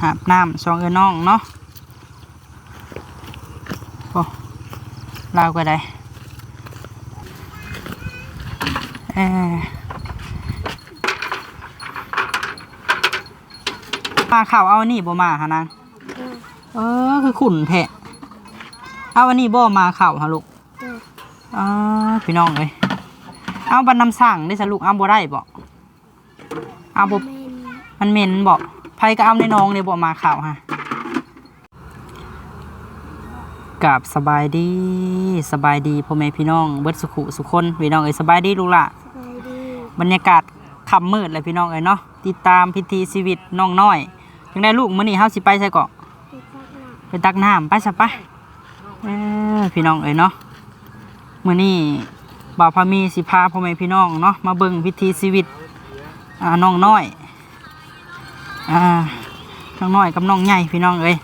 หาบน้ำซองเอ้อน้องเนาะโอ้ลาวก็ได้เออมาข่าวเอาอันนี้บ่มาหานางเออคือขุนแทะเอาอันนี้บ่มาข่าวฮะลูกอ๋อพี่น้องเลยเอาบันนำสั่งได้สลูกเอาบ่ได้บ่เอาบ่มันเหม็นบ่ ไผก็เอาในน้องเลยบ่มาข่าวฮะกับสบายดีสบายดีพ่อแม่พี่น้องเบิดสุขุสุคนพี่น้องเอ้ยสบายดีลูกล่ะสบายดีบรรยากาศค่ำมืดเลยพี่น้องเอ้ยเนาะติดตามพิธีชีวิตน้องน้อยจังได้ลูกมื้อนี้เฮาสิไปใส่เกาะไปซักหน้าไปตักน้ำไปซะไปเออพี่น้องเอ้ยเนาะมื้อนี้บ่าวพามีสิพาพ่อแม่พี่น้องเนาะมาเบิ่งพิธีชีวิตอ่าน้องน้อย อ่าน้องน้อยกับน้องใหญ่พี่น้องเอ้ย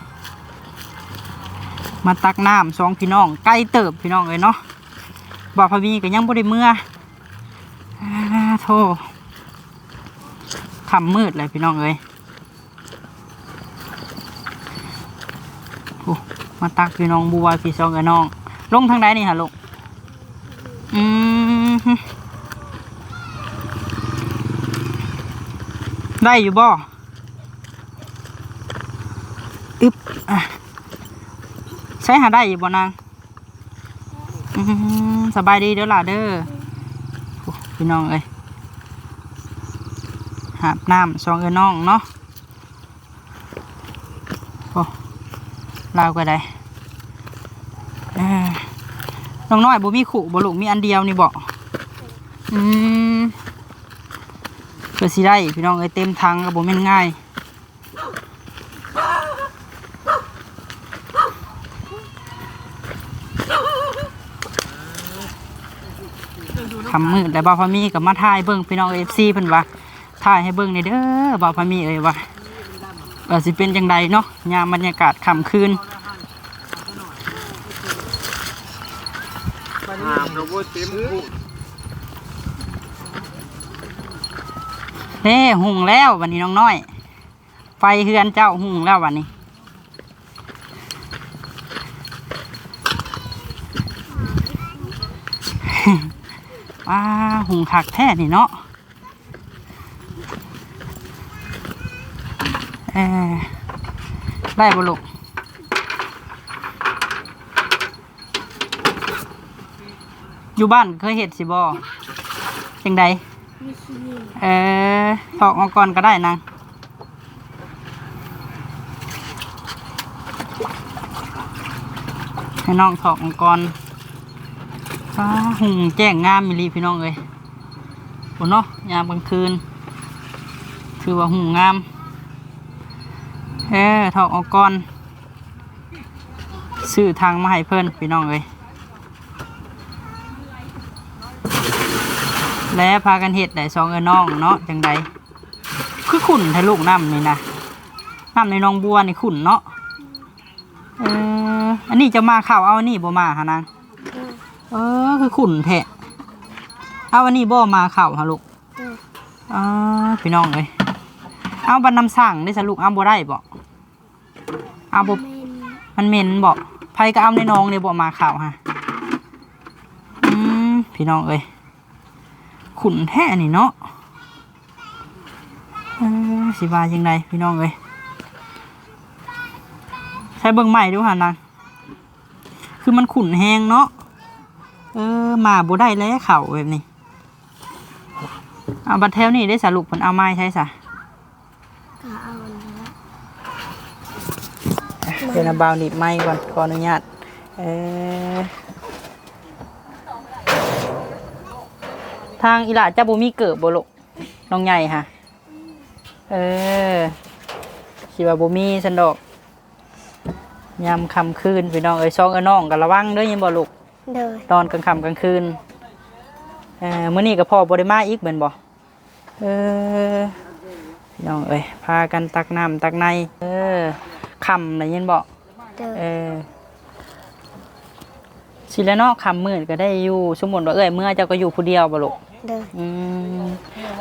มาตักน้ำสองพี่น้องใกล้เติบพี่น้องเอ้ยเนาะบ่าวพมีก็ยังบ่ได้เมื่ออ่าโธ่ค่ำมืดเลยพี่น้องเอ้ยมาตักพี่น้องบัวพี่ซองกับน้อง ลงทางใดนี่ฮะลูกอืมได้อยู่บ่อึบอะใช้หาได้อยู่บ่นางสบายดีเด้อล่ะเด้อพี่น้องเอ้ยหาบน้ำซองเอ้นน้องเนาะโอ้ลาวก็ได้น้องน้อยบ่มีขู่บ่ลูกมีอันเดียวนี่บ่อืมเพื่อสิได้พี่น้องเอ้ยเต็มทังก็บ่แม่นง่าย คำมืดแต่บ่าวพามีกับมาถ่ายเบิ่งพี่น้องเอฟซีเพิ่นว่าถ่ายให้เบิ่งในเด้อบ่าวพามีเอ้ยว่าเออสิเป็นจังใดเนาะยามบรรยากาศค่ำคืนหามเราบ่เต็มคู่เน่หุงแล้ววันนี้น้องน้อย ไฟเฮือนเจ้าหุงแล้ววันนี้ ว้าหุงคักแท้นี่เนาะเออได้บ่ลูกอยู่บ้านเคยเห็ดสิบ่จังใดมีขี้เหนียวเออถอกออกก่อนก็ได้นางให้น้องถอกออกก่อน ฟ้าหุงแจ้งงามมิลีพี่น้องเอ้ยโอ้เนาะยามกลางคืนคือว่าหุงงามเออถอกออกก่อนซื้อทางมาให้เพิ่นพี่น้องเอ้ยและพากันเห็ดได้สองเออน้องเนาะจังใดคือขุ่นทะลุน้ำนี่นะน้ำในหนองบัวนี่ขุ่นเนาะเอออันนี้จะมาข่าวเอาอันนี้บ่มาหานาง เออคือขุ่นแทะเอาอันนี้บ่มาเข่าฮะลูกเออพี่น้องเลยเอาบันนำสั่งได้สลูกเอาบ่ได้บ่เอาบ่มันเหม็นบ่ไผก็เอาในน้องเลยบ่มาเข่าฮะอืมพี่น้องเอ้ยขุนแท้นี่เนาะสิบาจังไดพี่น้องเอ้ยใช้เบิ่งใหม่ดูหานะคือมันขุนแหงเนาะ เออมาบ่ได้แล้วเข่าแบบนี้เอาบัตรแถวนี่ได้สรุปผลเอาไม้ใช่สะกะเอาอันนี้ละเป็นอาบาวหนีบไม้ก่อนขออนุญาตเออทางอีหล่าจะบ่มีเกิบบ่ลูกน้องใหญ่ค่ะ เออคิดว่าบ่มีสันดอกยามค่ำคืนพี่น้องเอ้ยซองเอ้ยน้องก็ระวังเด้อยินบ่ลูก เดินตอนกลางค่ำกลางคืนเออมื้อนี้ก็พ่อบ่ได้มาอีกแม่นบ่เออพี่น้องเอ้ยพากันตักน้ำตักในเออค่ำได้ยินบ่เดินเออสิแล้วเนาะค่ำมื้อก็ได้อยู่สมมุติว่าเอ้ยเมื่อเจ้าก็อยู่ผู้เดียวบ่ลูกเดินอืม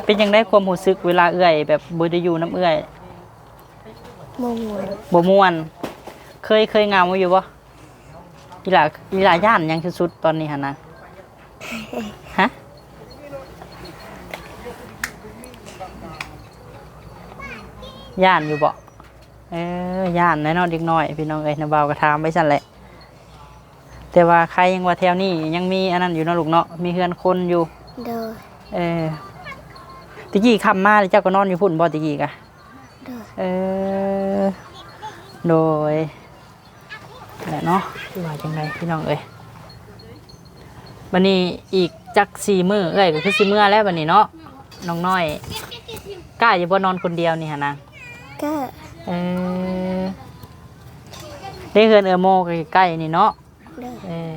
เป็นยังได้ความรู้สึกเวลาเอื่อยแบบบ่ได้อยู่น้ำเอื่อยโมงวนบ่ม่วน เคยเคยเหงาอยู่บ่ อีหลาอีหลาย่านหยังสุดๆตอนนี้หั่นนะฮะย่านอยู่บ่เออย่านแน่นอนเด็กน้อยพี่น้องเอ้ยนะเบาวก็ถามไปสั่นแหละ แต่ว่าใครยังว่าแถวนี้ยังมีอันนั้นอยู่เนาะลูกเนาะมีเฮือนคนอยู่โดยเออตะกี้คำมาแล้วเจ้าก็นอนอยู่พุ่นบ่ตะกี้กะโดยเออโดย แหละเนาะที่ว่าจังไดพี่น้องเอ้ยบันนี้อีกจักสี่มือเอ้ยก็คือสี่มือแล้วบันนี้เนาะน้องน้อยกล้าอย่าบ่นอนคนเดียวนี่ฮะนะก็เออได้เฮือนเออโมใกล้ๆนี่เนาะโดยเออ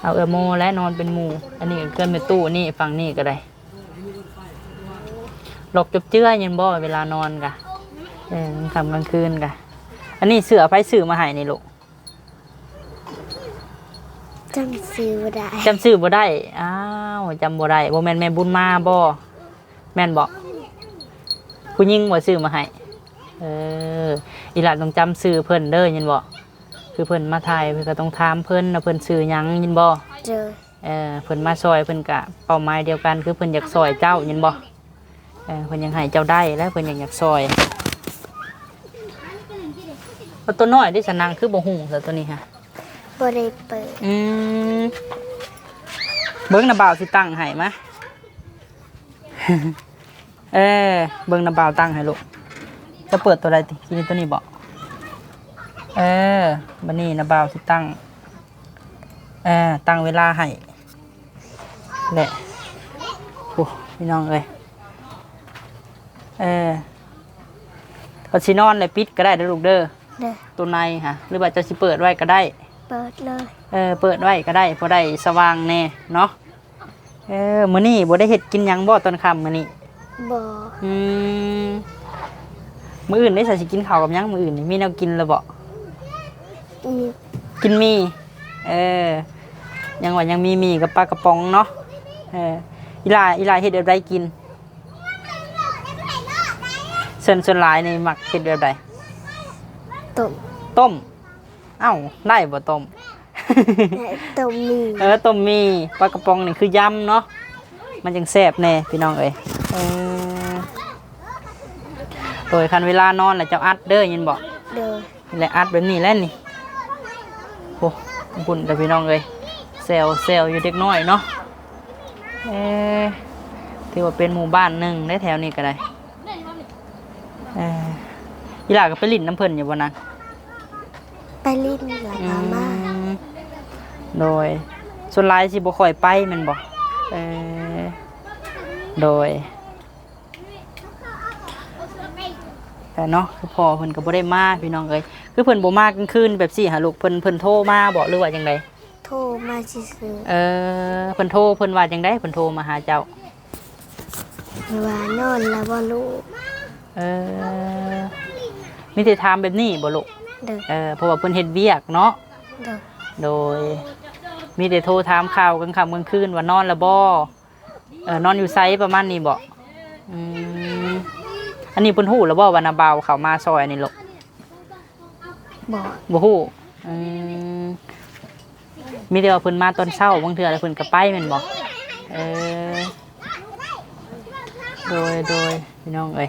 เอาเออโมและนอนเป็นหมู่อันนี้ก็เกินไปตู้นี่ฝั่งนี่ก็ได้หลบจบเจื้อยันบ่เวลานอนกะเออทำกลางคืนกะอันนี้เสือไฟสื่อมาให้นี่ลูก จำซื้อบ่ได้จำสื่อบ่ได้ อ้าวจำบ่ได้บ่แม่นแม่บุญมาบ่แม่นบ่ผู้หญิงบ่ซื้อมาให้ เออ อีหลานต้องจำสื่อเพิ่นเด้อยินบ่คือเพิ่นมาถ่ายเพิ่นก็ต้องถามเพิ่นว่าเพิ่นซื้อหยังยินบ่โดยเออเพิ่นมาซอยเพิ่นกะเป้าหมายเดียวกัน คือเพิ่นอยากซอยเจ้ายินบ่เออเพิ่นยังให้เจ้าได้แล้วเพิ่นยังอยากซอยเอาตัวน้อยที่สนางคือบ่ฮู้ซะตัวนี้ฮะ บ่ได้เปิดอืมเบิ่งน้าบ่าวสิตั้งให้มะเออเบิ่งน้าบ่าวตั้งให้ลูกจะเปิดตัวใดติกินตัวนี้บ่เออบัดนี้น้าบ่าวสิตั้งเออตั้งเวลาให้แหละโอ้พี่น้องเอ้ยเออก็สินอนเลยปิดก็ได้เด้อลูกเด้อโดยตัวในฮะหรือว่าจะสิเปิดไว้ก็ได้ เปิดเลยเออเปิดไว้ก็ได้พอได้สว่างแน่เนาะเออมื้อนี้บ่ได้เฮ็ดกินหยังบ่ตอนค่ำมื้อนี้บ่อืมมื้ออื่นได้ใส่สิกินข้าวกับหยังมื้ออื่นนี่มีแนวกินแล้วบ่มีกินมีเออยังว่ายังมีมีกับปลากระป๋องเนาะเอออีหลาอีหลาเฮ็ดแบบใดกินส่วนส่วนหลายนี่มักเฮ็ดแบบใดต้มต้ม เอ้าได้บ่ต้มและต้มมีเออต้มมีปลากระป๋องนี่คือยำเนาะมันจังแซ่บแน่พี่น้องเอ้ยเออโดยคันเวลานอนแล้วเจ้าอัดเด้อยินบอกโดยและอัดแบบนี้แหล้วนี่โอ้บุญแต่พี่น้องเอ้ยเซลเซลอยู่เด็กน้อยเนาะเออถือว่าเป็นหมู่บ้านหนึ่งได้แถวนี้ก็ได้เอออีหลาก็ไปลิ้นน้ำเพิ่นอยู่บนนั้น ไปลิ้นหลัง อื มา ม โดย ส่วนหลายสิบ่ค่อยไปแมันบ่เออโดยแต่เนาะคือพอเพิ่นก็บ่ได้มาพี่น้องเอ้ยคือเพิ่นบ่มากลางคืนแบบสี่หาลูกเพิ่นเพิ่นโทรมาบอกหรือว่าจังไดโทรมาซื้อเออเพิ่นโทรเพิ่นว่าจังไดเพิ่นโทรมาหาเจ้าๆว่านอนแล้วบ่รู้เออมีแต่ถามแบบนี้บ่ลูกโดยเออเพราะว่าเพิ่นเฮ็ดเวียกเนาะโดยโดย มีแต่โทรถามข่าวกลางค่ำกลางคืนว่านอนแล้วบ่เออนอนอยู่ไซประมาณนี้บ่อืมอันนี้เพิ่นฮู้แล้วบ่ว่านาบาวเข้ามาซอยนี่ลูกบอกบ่ฮู้อืมมีแต่ว่าเพิ่นมาตอนเช้าบางเทื่อแล้วเพิ่นก็ไปแม่นบ่เออโดยโดยพี่น้องเอ้ย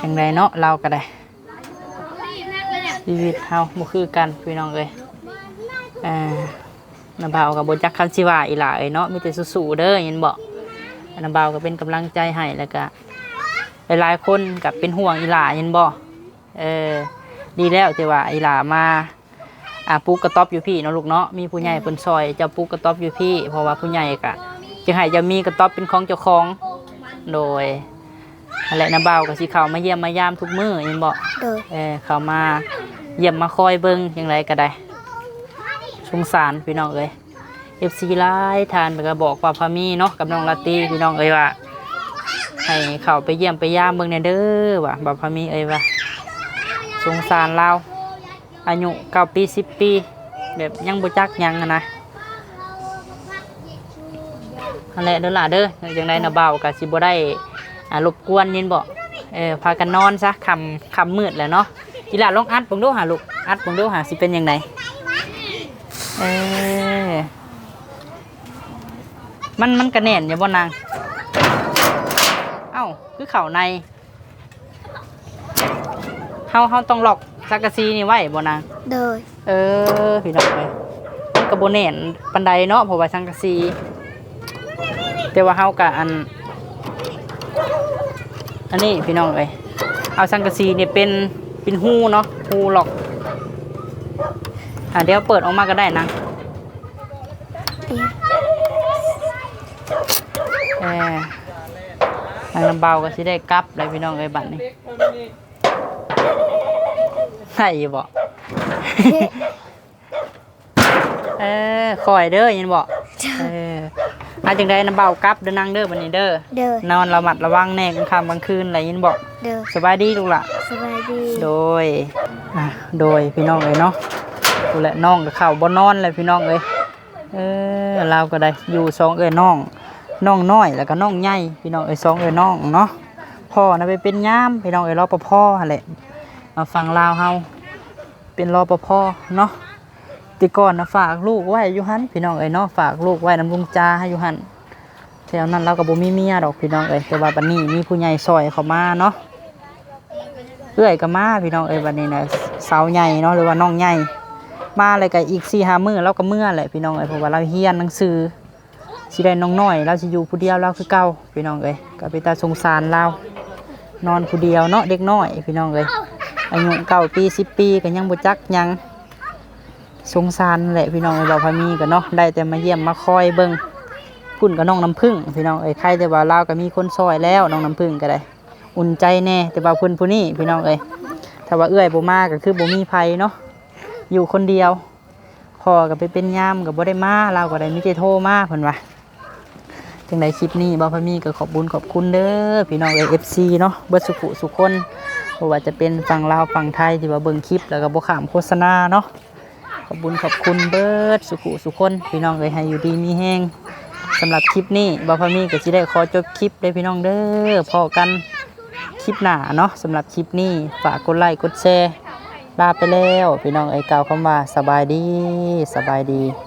จังไดเนาะเราก็ได้ชีวิตเฮาบ่คือกันพี่น้องเอ้ย อ่าน้าบ่าวก็บ่จักคำสิว่าอีหล่าเอ้ยเนาะมีแต่สู้ๆเด้อเห็นบ่น้าบ่าวก็เป็นกำลังใจให้แล้วก็หลายๆคนก็เป็นห่วงอีหล่าเห็นบ่เออดีแล้วที่ว่าอีหลามาอ่าปลูกกระต๊อบอยู่พี่เนาะลูกเนาะมีผู้ใหญ่เพิ่นซอยเจะปลูกกระต๊อบอยู่พี่ เพราะว่าผู้ใหญ่กะจึงให้จะมีกระต๊อบเป็นของเจ้าของโดยอะไรนะเบาวก็สิเข้ามาเยี่ยมมายามทุกมื้อยินบอกโดยเออเข้ามาเยี่ยมมาคอยเบิ่งอย่างไรก็ได้ สงสารพี่น้องเอ้ย FC ไล่ทานไปก็บอกว่าพามีเนาะกับน้องลาตีพี่น้องเอ้ยว่าให้เข้าไปเยี่ยมไปย่ามเบิ่งแหน่เด้อว่าบ่พามีเอ้ยว่าสงสารเราอายุเก้าปีสิบปี แบบยังบ่จักยังอะนะนั่นแหละเด้อล่ะเด้อจังไดนะเบาวก็สิบ่ได้รบกวนยินบ่เออพากันนอนซะคำคำมืดแล้วเนาะอีหลาลองอัดเบิ่งดูหาลูกอัดเบิ่งดูหาสิเป็นยังไง เออมันมันกระแน่นอยู่บ่นาง เอ้า คือเข่าในเฮาเฮาต้องล็อกสักกะซีนี่ไว้บ่นาง โดย เออพี่น้องเลยมันกระโบแน่นปันไดเนาะเพราะว่าสังกะสีแต่ว่าเฮากะอัน อันนี้พี่น้องเลยเอาสังกะสีเนี่ยเป็นเป็นหูเนาะหูหลอก อะเดี๋ยวเปิดออกมาก็ได้นะเดี๋ยวเออทางลำเบาก็สิได้กลับเลยพี่น้องเลยบัดนี้ใช่บ่เออคอยเด้อยันบอกเอออาจังได้น้ำเบากลับเด้อนางเด้อบันนี้เด้อโดยนอนระมัดระวังแน่กลางค่ำกลางคืนอะไรยันบอกโดยสบายดีลูกล่ะสบายดีโดยอะโดยพี่น้องเลยเนาะ กูแหละน้องกับข้าวบ่นอนเลยพี่น้องเลยเออเราก็ได้อยู่สองเอ้ยน้องน้องน้อยแล้วก็น้องใหญ่พี่น้องเอ้ยสองเอ้ยน้องเนาะพ่อนะไปเป็นย่ามพี่น้องเอ้ยรอปภหั่นแหละมาฟังลาวเฮาเป็นรอปภเนาะติก่อนนะฝากลูกไว้อยู่หันพี่น้องเอ้ยเนาะฝากลูกไว้น้ำลุงจาให้อยู่หันแถวนั้นเราก็บ่มีเมียดอกพี่น้องเอ้ยแต่ว่าบัดนี้มีผู้ใหญ่ซอยเขามาเนาะเอื้อยก็มาพี่น้องเอ้ยบัดนี้นะสาวใหญ่เนาะหรือว่าน้องใหญ่ มาเลยก็อีก4 5มื้อเราก็เมื่อแหละพี่น้องเอ้ยเพราะว่าเราเฮียนหนังสือสิได้น้องน้อยเราสิอยู่ผู้เดียวเราคือเก่าพี่น้องเอ้ยก็เป็นตาสงสารเรานอนผู้เดียวเนาะเด็กน้อยพี่น้องเอ้ยอายุเก้าปี10ปีก็ยังบ่จักยังสงสารแหละพี่น้องเอ้ยเราพามีกันเนาะได้แต่มาเยี่ยมมาคอยเบิ่งพุ่นกับน้องน้ำพึ่งพี่น้องเอ้ยใครแต่ว่าเราก็มีคนซอยแล้วน้องน้ำพึ่งก็ได้ อุ่นใจแน่แต่ว่าเพุ่นผู้นี้พี่น้องเอ้ยถ้าว่าเอื้อยบ่มาก็คือบ่มีภัยเนาะ อยู่คนเดียวพอก็ไปเป็นยามก็บ่ได้มาเราก็ได้มีแต่โทรมาเพิ่นว่าจังไดคลิปนี้บ่พามีก็ขอบบุญขอบคุณเด้อพี่น้องเอ้ย FC เนาะเบิดสุขุสุขคนบ่ว่าจะเป็นฝั่งลาวฝั่งไทยที่ว่าเบิ่งคลิปแล้วก็บ่ขามโฆษณาเนาะขอบคุญขอบคุณเบิร์ดสุขุสุคนพี่น้องเลยให้อยู่ดีมีแห้งสำหรับคลิปนี้บาพามีก็จะได้ขอจบคลิปเลยพี่น้องเด้อพอกันคลิปหน้าเนาะสำหรับคลิปนี้ฝากกดไลค์กดแชร์ ลาไปแล้ว พี่น้องไอ้เก่าเข้ามาสบายดีสบายดี